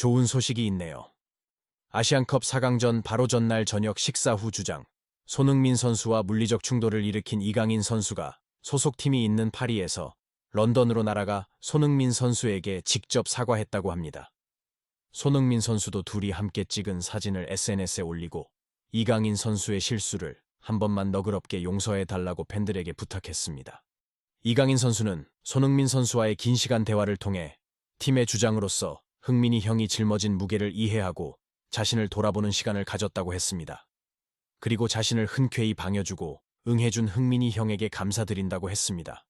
좋은 소식이 있네요. 아시안컵 4강전 바로 전날 저녁 식사 후 주장. 손흥민 선수와 물리적 충돌을 일으킨 이강인 선수가 소속팀이 있는 파리에서 런던으로 날아가 손흥민 선수에게 직접 사과했다고 합니다. 손흥민 선수도 둘이 함께 찍은 사진을 SNS에 올리고 이강인 선수의 실수를 한 번만 너그럽게 용서해 달라고 팬들에게 부탁했습니다. 이강인 선수는 손흥민 선수와의 긴 시간 대화를 통해 팀의 주장으로서 흥민이 형이 짊어진 무게를 이해하고 자신을 돌아보는 시간을 가졌다고 했습니다. 그리고 자신을 흔쾌히 방여주고 응해준 흥민이 형에게 감사드린다고 했습니다.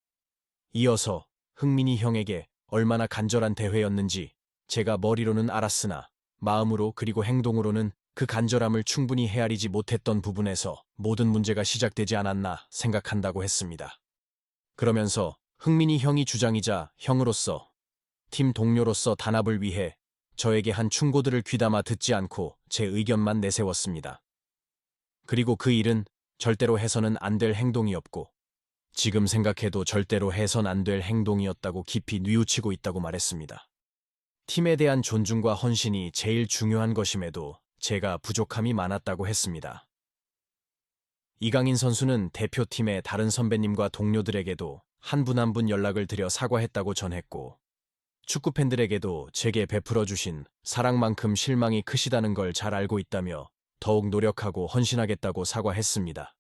이어서 흥민이 형에게 얼마나 간절한 대회였는지 제가 머리로는 알았으나 마음으로 그리고 행동으로는 그 간절함을 충분히 헤아리지 못했던 부분에서 모든 문제가 시작되지 않았나 생각한다고 했습니다. 그러면서 흥민이 형이 주장이자 형으로서 팀 동료로서 단합을 위해 저에게 한 충고들을 귀담아 듣지 않고 제 의견만 내세웠습니다. 그리고 그 일은 절대로 해서는 안 될 행동이었고 지금 생각해도 절대로 해선 안 될 행동이었다고 깊이 뉘우치고 있다고 말했습니다. 팀에 대한 존중과 헌신이 제일 중요한 것임에도 제가 부족함이 많았다고 했습니다. 이강인 선수는 대표팀의 다른 선배님과 동료들에게도 한 분 한분 연락을 드려 사과했다고 전했고 축구 팬들에게도 제게 베풀어 주신 사랑만큼 실망이 크시다는 걸 잘 알고 있다며 더욱 노력하고 헌신하겠다고 사과했습니다.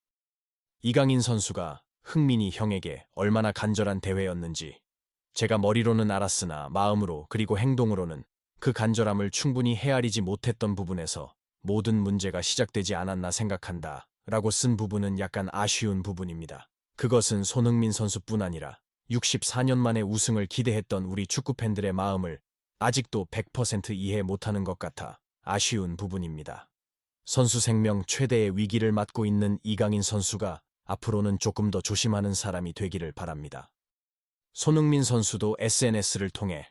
이강인 선수가 흥민이 형에게 얼마나 간절한 대회였는지 제가 머리로는 알았으나 마음으로 그리고 행동으로는 그 간절함을 충분히 헤아리지 못했던 부분에서 모든 문제가 시작되지 않았나 생각한다. 라고 쓴 부분은 약간 아쉬운 부분입니다. 그것은 손흥민 선수뿐 아니라 64년 만에 우승을 기대했던 우리 축구팬들의 마음을 아직도 100% 이해 못하는 것 같아 아쉬운 부분입니다. 선수 생명 최대의 위기를 맞고 있는 이강인 선수가 앞으로는 조금 더 조심하는 사람이 되기를 바랍니다. 손흥민 선수도 SNS를 통해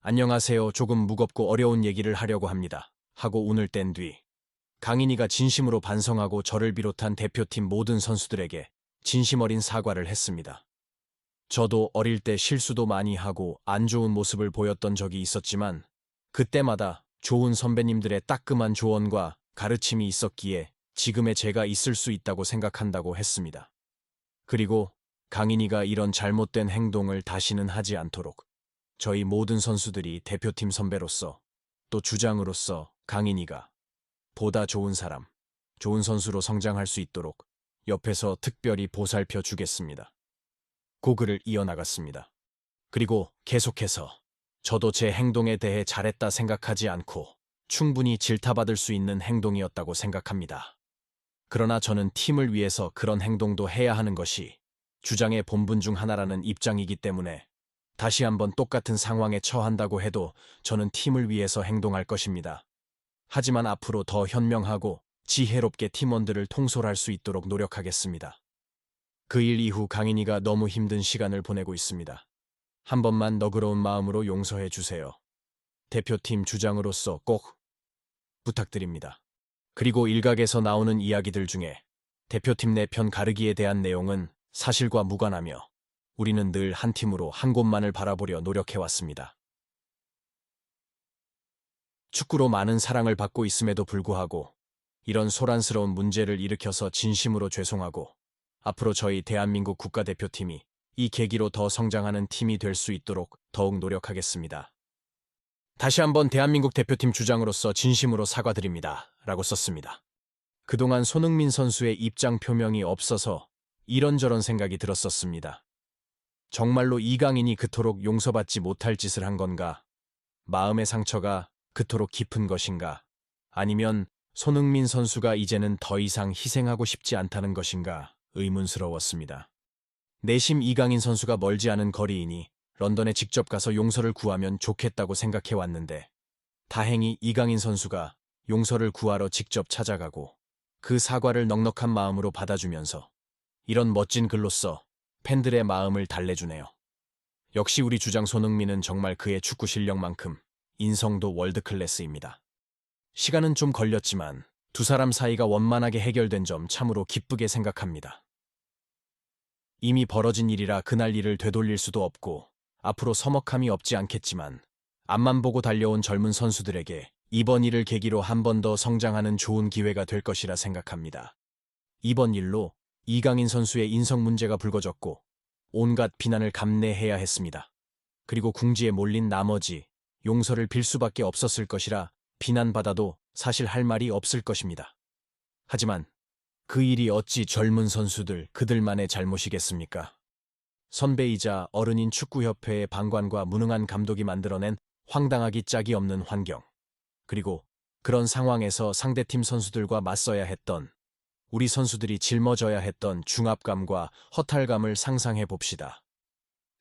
안녕하세요 조금 무겁고 어려운 얘기를 하려고 합니다. 하고 운을 뗀 뒤 강인이가 진심으로 반성하고 저를 비롯한 대표팀 모든 선수들에게 진심 어린 사과를 했습니다. 저도 어릴 때 실수도 많이 하고 안 좋은 모습을 보였던 적이 있었지만 그때마다 좋은 선배님들의 따끔한 조언과 가르침이 있었기에 지금의 제가 있을 수 있다고 생각한다고 했습니다. 그리고 강인이가 이런 잘못된 행동을 다시는 하지 않도록 저희 모든 선수들이 대표팀 선배로서 또 주장으로서 강인이가 보다 좋은 사람, 좋은 선수로 성장할 수 있도록 옆에서 특별히 보살펴 주겠습니다. 고글을 이어나갔습니다. 그리고 계속해서 저도 제 행동에 대해 잘했다 생각하지 않고 충분히 질타받을 수 있는 행동이었다고 생각합니다. 그러나 저는 팀을 위해서 그런 행동도 해야 하는 것이 주장의 본분 중 하나라는 입장이기 때문에 다시 한번 똑같은 상황에 처한다고 해도 저는 팀을 위해서 행동할 것입니다. 하지만 앞으로 더 현명하고 지혜롭게 팀원들을 통솔할 수 있도록 노력하겠습니다. 그 일 이후 강인이가 너무 힘든 시간을 보내고 있습니다. 한 번만 너그러운 마음으로 용서해 주세요. 대표팀 주장으로서 꼭 부탁드립니다. 그리고 일각에서 나오는 이야기들 중에 대표팀 내 편 가르기에 대한 내용은 사실과 무관하며 우리는 늘 한 팀으로 한 곳만을 바라보려 노력해왔습니다. 축구로 많은 사랑을 받고 있음에도 불구하고 이런 소란스러운 문제를 일으켜서 진심으로 죄송하고 앞으로 저희 대한민국 국가대표팀이 이 계기로 더 성장하는 팀이 될 수 있도록 더욱 노력하겠습니다. 다시 한번 대한민국 대표팀 주장으로서 진심으로 사과드립니다. 라고 썼습니다. 그동안 손흥민 선수의 입장 표명이 없어서 이런저런 생각이 들었었습니다. 정말로 이강인이 그토록 용서받지 못할 짓을 한 건가? 마음의 상처가 그토록 깊은 것인가? 아니면 손흥민 선수가 이제는 더 이상 희생하고 싶지 않다는 것인가 의문스러웠습니다. 내심 이강인 선수가 멀지 않은 거리이니 런던에 직접 가서 용서를 구하면 좋겠다고 생각해 왔는데 다행히 이강인 선수가 용서를 구하러 직접 찾아가고 그 사과를 넉넉한 마음으로 받아주면서 이런 멋진 글로써 팬들의 마음을 달래주네요. 역시 우리 주장 손흥민은 정말 그의 축구 실력만큼 인성도 월드클래스입니다. 시간은 좀 걸렸지만 두 사람 사이가 원만하게 해결된 점 참으로 기쁘게 생각합니다. 이미 벌어진 일이라 그날 일을 되돌릴 수도 없고 앞으로 서먹함이 없지 않겠지만 앞만 보고 달려온 젊은 선수들에게 이번 일을 계기로 한 번 더 성장하는 좋은 기회가 될 것이라 생각합니다. 이번 일로 이강인 선수의 인성 문제가 불거졌고 온갖 비난을 감내해야 했습니다. 그리고 궁지에 몰린 나머지 용서를 빌 수밖에 없었을 것이라 비난받아도 사실 할 말이 없을 것입니다. 하지만 그 일이 어찌 젊은 선수들 그들만의 잘못이겠습니까? 선배이자 어른인 축구협회의 방관과 무능한 감독이 만들어낸 황당하기 짝이 없는 환경. 그리고 그런 상황에서 상대팀 선수들과 맞서야 했던 우리 선수들이 짊어져야 했던 중압감과 허탈감을 상상해 봅시다.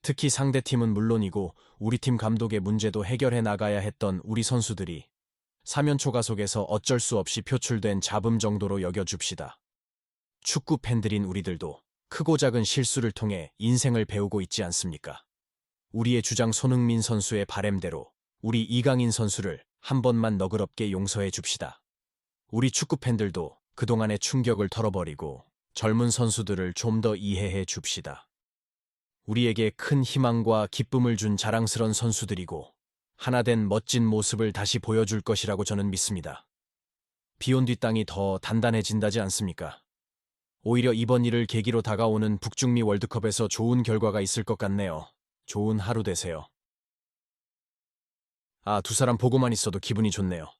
특히 상대팀은 물론이고 우리 팀 감독의 문제도 해결해 나가야 했던 우리 선수들이 사면초가 속에서 어쩔 수 없이 표출된 잡음 정도로 여겨줍시다. 축구 팬들인 우리들도 크고 작은 실수를 통해 인생을 배우고 있지 않습니까? 우리의 주장 손흥민 선수의 바램대로 우리 이강인 선수를 한 번만 너그럽게 용서해 줍시다. 우리 축구 팬들도 그동안의 충격을 털어버리고 젊은 선수들을 좀 더 이해해 줍시다. 우리에게 큰 희망과 기쁨을 준 자랑스런 선수들이고 하나 된 멋진 모습을 다시 보여줄 것이라고 저는 믿습니다. 비온 뒷땅이 더 단단해진다지 않습니까? 오히려 이번 일을 계기로 다가오는 북중미 월드컵에서 좋은 결과가 있을 것 같네요. 좋은 하루 되세요. 아, 두 사람 보고만 있어도 기분이 좋네요.